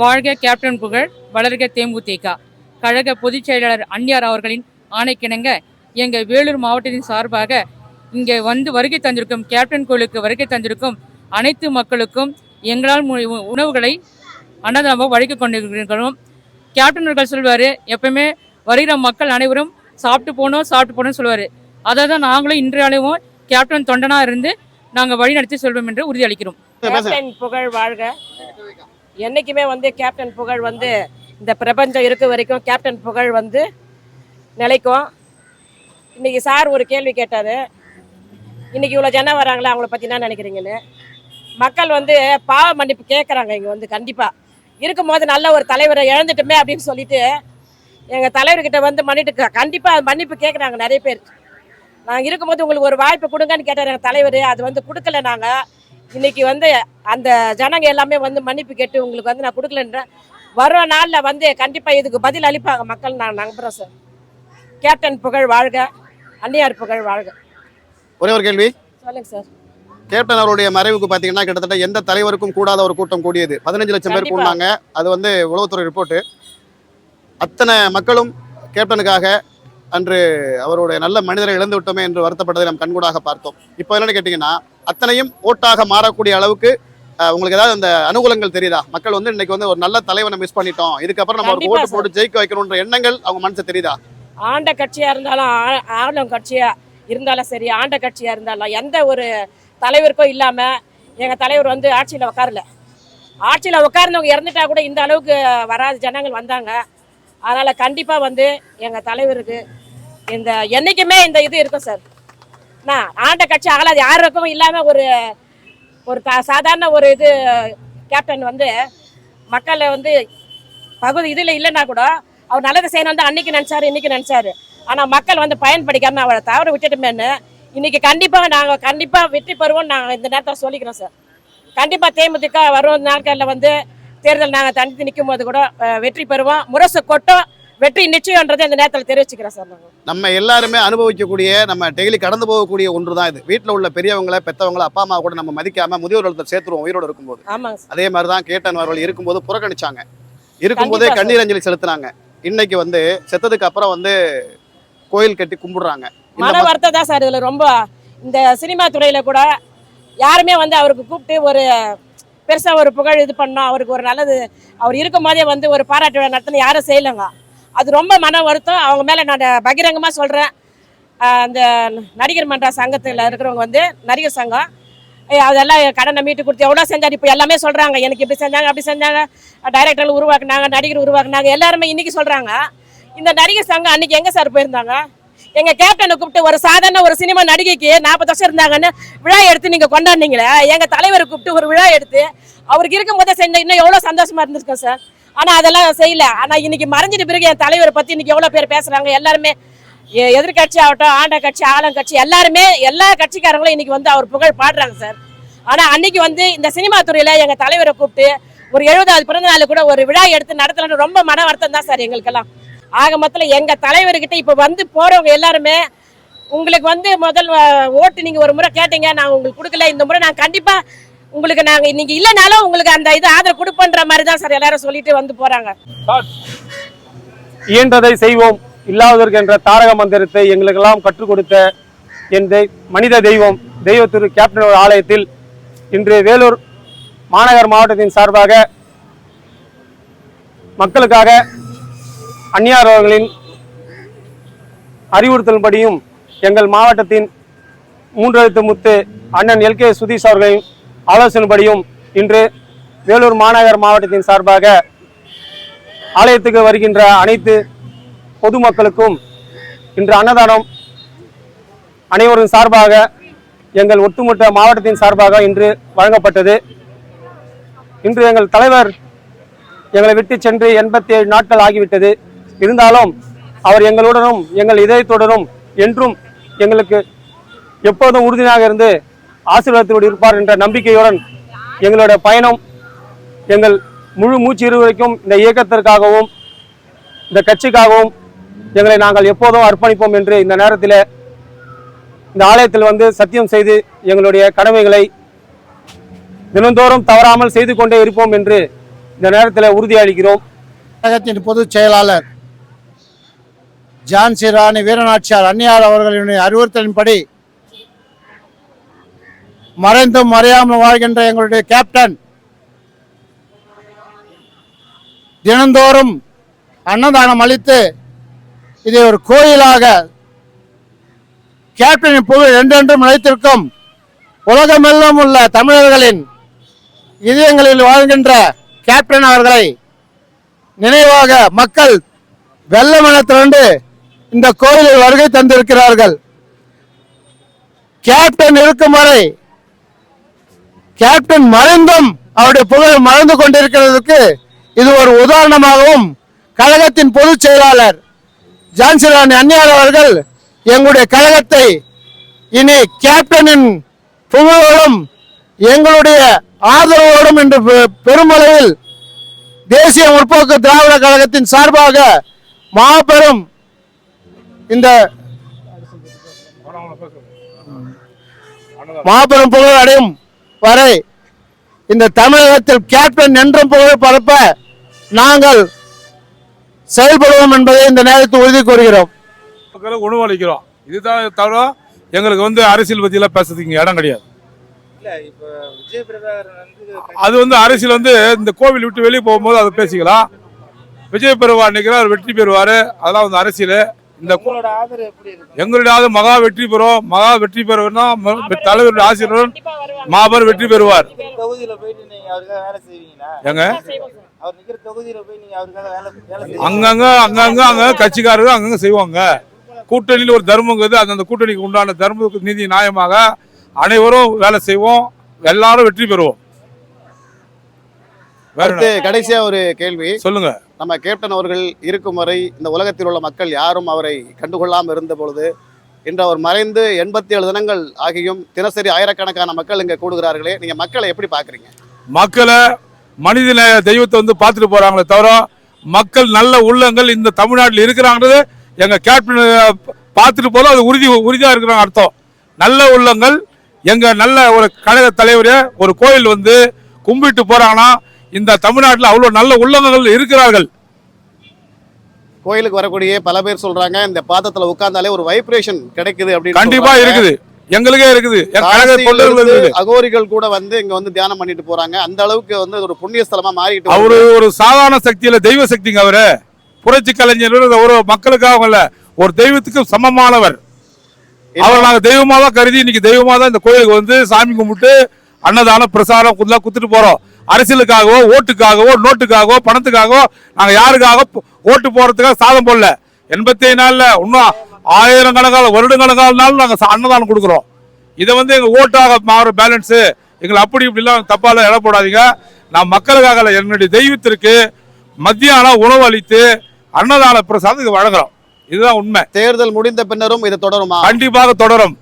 வாழ்க கேப்டன் புகழ் வளர்க தேமுதிக. கழக பொதுச் செயலாளர் அன்னியார் அவர்களின் ஆணைக்கிணங்க எங்கள் வேலூர் மாவட்டத்தின் சார்பாக இங்கே வந்து வருகை தந்திருக்கும் கேப்டன் கோயிலுக்கு வருகை தந்திருக்கும் அனைத்து மக்களுக்கும் எங்களால் உணவுகளை அன்னதானமாக வழங்கி கொண்டிருக்கிறோம். கேப்டன் அவர்கள் சொல்வார் எப்பவுமே வருகிற மக்கள் அனைவரும் சாப்பிட்டு போகணும் சாப்பிட்டு போகணும்னு சொல்லுவார் அதை தான் நாங்களும் இன்றையாலும் கேப்டன் தொண்டனாக இருந்து நாங்கள் வழி நடத்தி செல்வோம் என்று உறுதியளிக்கிறோம். புகழ் வாழ்க. என்றைக்குமே வந்து கேப்டன் புகழ் வந்து இந்த பிரபஞ்சம் இருக்க வரைக்கும் கேப்டன் புகழ் வந்து நிலைக்கும். இன்றைக்கி சார் ஒரு கேள்வி கேட்டார். இன்றைக்கி இவ்வளோ ஜனம் வராங்களே? அவங்கள பற்றி என்ன நினைக்கிறீங்கன்னு. மக்கள் வந்து பாவ மன்னிப்பு கேட்குறாங்க இங்கே வந்து கண்டிப்பாக இருக்கும்போது நல்ல ஒரு தலைவரை இழந்துட்டுமே அப்படின்னு சொல்லிட்டு எங்கள் தலைவர்கிட்ட வந்து மன்னிட்டு கண்டிப்பாக மன்னிப்பு கேட்குறாங்க நிறைய பேர். நாங்கள் இருக்கும்போது உங்களுக்கு ஒரு வாய்ப்பு கொடுங்கன்னு கேட்டார் எங்கள் தலைவர். அது வந்து கொடுக்கல நாங்கள் இன்னைக்கு வந்து அந்த ஜனங்க எல்லாமே வந்து மன்னிப்பு கேட்டு உங்களுக்கு வந்து நான் கொடுக்கலன்றேன் வரும் நாளில் வந்து கண்டிப்பாக இதுக்கு பதில் அளிப்பாங்க மக்கள். நான் நம்புகிறேன் சார். கேப்டன் புகழ் வாழ்க அன்னியார் புகழ் வாழ்க. ஒரே ஒரு கேள்வி. சொல்லுங்க சார். கேப்டன் அவருடைய மறைவுக்கு பார்த்தீங்கன்னா கிட்டத்தட்ட எந்த தலைவருக்கும் கூடாத ஒரு கூட்டம் கூடியது. பதினஞ்சு லட்சம் பேர். கூடினாங்க. அது வந்து உளவுத்துறை ரிப்போர்ட்டு அத்தனை மக்களும் கேப்டனுக்காக அன்று அவருடைய நல்ல மனிதரை இழந்து விட்டோமே என்று வருத்தப்பட்டதை நாம் கண்கூடாக பார்த்தோம். இப்போ என்னன்னு கேட்டிங்கன்னா அத்தனையும் ஓட்டாக மாறக்கூடிய அளவுக்கு உங்களுக்கு ஏதாவது அந்த அனுகூலங்கள் தெரியுதா? மக்கள் வந்து இன்னைக்கு வந்து ஒரு நல்ல தலைவனை மிஸ் பண்ணிட்டோம். இதுக்கப்புறம் நம்ம ஒரு கண்டிப்பா ஓட்டு போட்டு ஜெயிக்க வைக்கணுன்ற எண்ணங்கள் அவங்க மனசு தெரியுதா? ஆண்ட கட்சியாக இருந்தாலும் ஆளும் கட்சியாக இருந்தாலும் சரி ஆண்ட கட்சியாக இருந்தாலும் எந்த ஒரு தலைவருக்கும் இல்லாமல் எங்கள் தலைவர் வந்து ஆட்சியில் உட்காரல ஆட்சியில் உட்கார்ந்தவங்க இறந்துட்டா கூட இந்த அளவுக்கு வராத ஜனங்கள் வந்தாங்க. அதனால் கண்டிப்பாக வந்து எங்கள் தலைவருக்கு இந்த என்றைக்குமே இந்த இது இருக்கும் சார். நான் ஆண்ட கட்சி ஆளாது யாருக்கும் இல்லாமல் ஒரு ஒரு சாதாரண ஒரு இது கேப்டன் வந்து மக்களை வந்து பகுதி இதில் இல்லைன்னா கூட அவர் நல்லது செய்யணும் தான் அன்னைக்கு நினச்சாரு இன்னைக்கு நினச்சாரு. ஆனால் மக்கள் வந்து பயன்படுத்தாம அவரை தவற விட்டுட்டுமேன்னு இன்னைக்கு கண்டிப்பாக நாங்கள் கண்டிப்பாக வெற்றி பெறுவோம் நாங்கள் இந்த நேரத்தில் சொல்லிக்கிறோம் சார் கண்டிப்பாக தேமுதிக வரும் நாட்களில் வந்து தேர்தல் நாங்கள் தனித்து நிற்கும் போது கூட வெற்றி பெறுவோம். முரசு கொட்டும் வெற்றி நிச்சயம்ன்றதை இந்த நேரத்தில் தெரிவிச்சுக்கிறோம் சார் நாங்கள் நம்ம எல்லாருமே அனுபவிக்கக்கூடிய நம்ம டெய்லி கடந்து போகக்கூடிய ஒன்று தான் இது. வீட்டில் உள்ள பெரியவங்களை பெத்தவங்களை அப்பா அம்மா கூட நம்ம மதிக்காம முதியோர் இல்லத்துல சேர்த்துருவோம் உயிரோடு இருக்கும்போது. ஆமாங்க சார். அதே மாதிரி தான் கேட்டன் அவர்கள் இருக்கும்போது புறக்கணிச்சாங்க. இருக்கும்போதே கண்ணீர் அஞ்சலி செலுத்தினாங்க. இன்னைக்கு வந்து செத்ததுக்கு அப்புறம் வந்து கோயில் கட்டி கும்பிடுறாங்க. மன வருத்தம் தான் சார் இதில் ரொம்ப. இந்த சினிமா துறையில் கூட யாருமே வந்து அவருக்கு கூப்பிட்டு ஒரு பெருசாக ஒரு புகழ் இது பண்ணோம். அவருக்கு ஒரு நல்லது அவர் இருக்கும் போதே வந்து ஒரு பாராட்டு விழா நடத்தின யாரும் செய்யலைங்க. அது ரொம்ப மன வருத்தம். அவங்க மேலே நான் பகிரங்கமாக சொல்கிறேன் அந்த நடிகர் மன்ற சங்கத்தில் இருக்கிறவங்க வந்து நடிகர் சங்கம் அதெல்லாம் கடனை மீட்டு கொடுத்து எவ்வளோ செஞ்சார்? இப்போ எல்லாமே சொல்கிறாங்க எனக்கு இப்படி செஞ்சாங்க அப்படி செஞ்சாங்க. டைரக்டர்கள் உருவாக்குனாங்க நடிகர் உருவாக்குனாங்க எல்லாருமே இன்றைக்கி சொல்கிறாங்க இந்த நடிகர் சங்கம் அன்னைக்கு எங்கே சார் போயிருந்தாங்க? எங்கள் கேப்டனை கூப்பிட்டு ஒரு சாதாரண ஒரு சினிமா நடிகைக்கு நாற்பது வருஷம் இருந்தாங்கன்னு விழா எடுத்து நீங்கள் கொண்டாடுனீங்களே எங்கள் தலைவரை கூப்பிட்டு ஒரு விழா எடுத்து அவருக்கு இருக்கும் போதே செஞ்ச இன்னும் எவ்வளோ சந்தோஷமாக இருந்திருக்கோம் சார்? ஆனா அதெல்லாம் செய்யல. ஆனா இன்னைக்கு மறைஞ்சிட்ட பிறகு என் தலைவரை பத்தி இன்னைக்கு எவ்வளவு பேர் பேசுறாங்க? எல்லாருமே எதிர்கட்சி ஆகட்டும் ஆண்ட கட்சி ஆளுங்கட்சி எல்லாருமே எல்லா கட்சிக்காரங்களும் இன்னைக்கு வந்து அவர் புகழ் பாடுறாங்க சார். ஆனா அன்னைக்கு வந்து இந்த சினிமா துறையில எங்க தலைவரை கூப்பிட்டு ஒரு எழுபதாவது பிறந்த நாள் கூட ஒரு விழா எடுத்து நடத்தலன்னு ரொம்ப மன வருத்தம் தான் சார் எங்களுக்கெல்லாம். ஆக மொத்தத்தில் எங்க தலைவர்கிட்ட இப்ப வந்து போறவங்க எல்லாருமே உங்களுக்கு வந்து முதல் ஓட்டு நீங்க ஒரு முறை கேட்டீங்க நான் உங்களுக்கு கொடுக்கல இந்த முறை நான் கண்டிப்பா உங்களுக்கு நாங்க இன்னைக்கு இல்லைனாலும் உங்களுக்கு அந்த இது ஆதரவு கொடுப்பன்ற மாதிரி தான் சார் எல்லாரும் சொல்லிட்டு வந்து போறாங்க. இயன்றதை செய்வோம். இல்லாததற்கு என்ற தாரக மந்திரத்தை எங்களுக்கெல்லாம் கற்றுக் கொடுத்த என் மனித தெய்வம் தெய்வத்திரு திரு கேப்டன் ஆலயத்தில் இன்று வேலூர் மாநகர் மாவட்டத்தின் சார்பாக மக்களுக்காக அந்நியார் அவர்களின் அறிவுறுத்தல்படியும் எங்கள் மாவட்டத்தின் மூன்றெழுத்து முத்து அண்ணன் எல் கே சுதீஷ் அவர்களின் ஆலோசனைப்படியும் இன்று வேலூர் மாநகர் மாவட்டத்தின் சார்பாக ஆலயத்துக்கு வருகின்ற அனைத்து பொதுமக்களுக்கும் இன்று அன்னதானம் அனைவரும் சார்பாக எங்கள் ஒட்டுமொத்த மாவட்டத்தின் சார்பாக இன்று வழங்கப்பட்டது. இன்று எங்கள் தலைவர் எங்களை விட்டு சென்று எண்பத்தி ஏழு நாட்கள் ஆகிவிட்டது. இருந்தாலும் அவர் எங்களுடனும் எங்கள் இதயத்துடனும் என்றும் எங்களுக்கு எப்போதும் உறுதியாக இருந்து ஆசீர்வாதத்தோடு இருப்பார் என்ற நம்பிக்கையுடன் எங்களுடைய பயணம் எங்கள் முழு மூச்சு இருவரைக்கும் இந்த இயக்கத்திற்காகவும் இந்த கட்சிக்காகவும் எங்களை நாங்கள் எப்போதும் அர்ப்பணிப்போம் என்று இந்த நேரத்தில் இந்த ஆலயத்தில் வந்து சத்தியம் செய்து எங்களுடைய கடமைகளை தினந்தோறும் தவறாமல் செய்து கொண்டே இருப்போம் என்று இந்த நேரத்தில் உறுதியளிக்கிறோம். கழகத்தின் பொதுச் செயலாளர் ஜான்சி ராணி வீரநாச்சியார் அன்னியார் அவர்களின் அறிவுறுத்தலின்படி மறைந்தும் மறையாமல் வாழ்கின்ற எங்களுடைய கேப்டன். தினந்தோறும் அன்னதானம் அளித்து இதை ஒரு கோயிலாக கேப்டனின் புகழ் என்றென்றும் நிலைத்திருக்கும் உலகமெல்லாம் உள்ள தமிழர்களின் இதயங்களில் வாழ்கின்ற கேப்டன் அவர்களை நினைவாக மக்கள் வெள்ளமென திரண்டு இந்த கோயிலில் வருகை தந்திருக்கிறார்கள். கேப்டன் இருக்கும் வரை கேப்டன் மறைந்தும் அவருடைய புகழ் மறைந்து கொண்டிருக்கிறதுக்கு இது ஒரு உதாரணமாகவும் கழகத்தின் பொதுச் செயலாளர் ஜான்சிராணி அன்னியார் அவர்கள் எங்களுடைய கழகத்தை இனி கேப்டனின் புகழோடும் எங்களுடைய ஆதரவோடும் என்று பெ- பெருமளவில் தேசிய முற்போக்கு திராவிட கழகத்தின் சார்பாக மாபெரும் இந்த மாபெரும் புகழ் அடையும் வரை இந்த தமிழகத்தில் கேப்டன் என்றும் புகழ் பரப்ப நாங்கள் செயல்படுவோம் என்பதை இந்த நேரத்தில் உறுதி கூறுகிறோம். மக்களுக்கு உணவளிக்கிறோம் இதுதான் தவிர எங்களுக்கு வந்து அரசியல் பற்றியெல்லாம் பேசுறதுக்கு இங்க இடம் கிடையாது. இல்ல இப்ப விஜய் பிரபாகரன் வந்து அது வந்து அரசியல் வந்து இந்த கோவில் விட்டு வெளியே போகும்போது அதை பேசிக்கலாம். விஜய் பெறுவார் நினைக்கிறார் அவர் வெற்றி பெறுவார். அதெல்லாம் வந்து அரசியல். இந்த எங்களுடைய ஆதரவு மகா வெற்றி பெறும் மகா வெற்றி பெறுவதுனா தலைவருடைய ஆசீர்வாதம் மாபெரும் வெற்றி பெறுவார். செய்வீங்களா? அங்கங்க அங்கங்க அங்க கட்சிக்காரர்கள் அங்கங்க செய்வாங்க. கூட்டணியில் ஒரு தர்மங்கிறது அந்தந்த கூட்டணிக்கு உண்டான தர்ம நீதி நியாயமாக அனைவரும் வேலை செய்வோம். எல்லாரும் வெற்றி பெறுவோம். கடைசியா ஒரு கேள்வி. சொல்லுங்க. நம்ம கேப்டன் அவர்கள் இருக்கும் வரை இந்த உலகத்தில் உள்ள மக்கள் யாரும் அவரை கண்டுகொள்ளாமல் இருந்த பொழுது இன்று அவர் மறைந்து எண்பத்தி ஏழு தினங்கள் ஆகியும் தினசரி ஆயிரக்கணக்கான மக்கள் இங்கே கூடுகிறார்களே நீங்கள் மக்களை எப்படி பார்க்குறீங்க? மக்களை மனித தெய்வத்தை வந்து பார்த்துட்டு போகிறாங்களே தவிர மக்கள் நல்ல உள்ளங்கள் இந்த தமிழ்நாட்டில் இருக்கிறாங்கிறது எங்கள் கேப்டன் பார்த்துட்டு போதும் அது உறுதி உறுதியாக இருக்கிறாங்க அர்த்தம். நல்ல உள்ளங்கள் எங்கள் நல்ல ஒரு கழக தலைவரே ஒரு கோயில் வந்து கும்பிட்டு போகிறாங்கன்னா இந்த தமிழ்நாட்டில் அவ்வளோ நல்ல உள்ளங்கள் இருக்கிறார்கள். கோயிலுக்கு வரக்கூடிய பல பேர் சொல்றாங்க இந்த பாதத்துல உட்கார்ந்தாலே ஒரு வைப்ரேஷன் கிடைக்குது அப்படின்னு கண்டிப்பா. இருக்குது. எங்களுக்கே இருக்குது. அகோரிகள் கூட வந்து இங்க வந்து தியானம் பண்ணிட்டு போறாங்க. அந்த அளவுக்கு வந்து ஒரு புண்ணிய ஸ்தலமா மாறிட்டு அவரு. ஒரு சாதாரண சக்தியில தெய்வ சக்திங்க அவரு. புரட்சி கலைஞர் ஒரு மக்களுக்காக ஒரு தெய்வத்துக்கு சமமானவர். அவர் நாங்க தெய்வமா தான் கருதி இன்னைக்கு தெய்வமா தான் இந்த கோயிலுக்கு வந்து சாமி கும்பிட்டு அன்னதானம் பிரசாரம் இதெல்லாம் குத்துட்டு போறோம். அரசியலுக்காகவோ ஓட்டுக்காகவோ நோட்டுக்காகவோ பணத்துக்காகவோ நாங்க யாருக்காக ஓட்டு போறதுக்காக சாதம் போடல. எண்பத்தி நாள்ல இன்னும் ஆயிரம் கணக்கான வருடக்கணக்கான நாள் நாங்க சா- அன்னதானம் கொடுக்குறோம். இதை வந்து எங்க ஓட்டாக மாற பேலன்ஸ் எங்களை அப்படி இப்படிலாம் தப்பால இட போடாதீங்க. நான் மக்களுக்காக என்னுடைய தெய்வத்திற்கு மத்தியானம் உணவு அளித்து அன்னதான பிரசாதம் இது வழங்குறோம். இதுதான் உண்மை. தேர்தல் முடிந்த பின்னரும் இது தொடருமா? கண்டிப்பாக தொடரும்.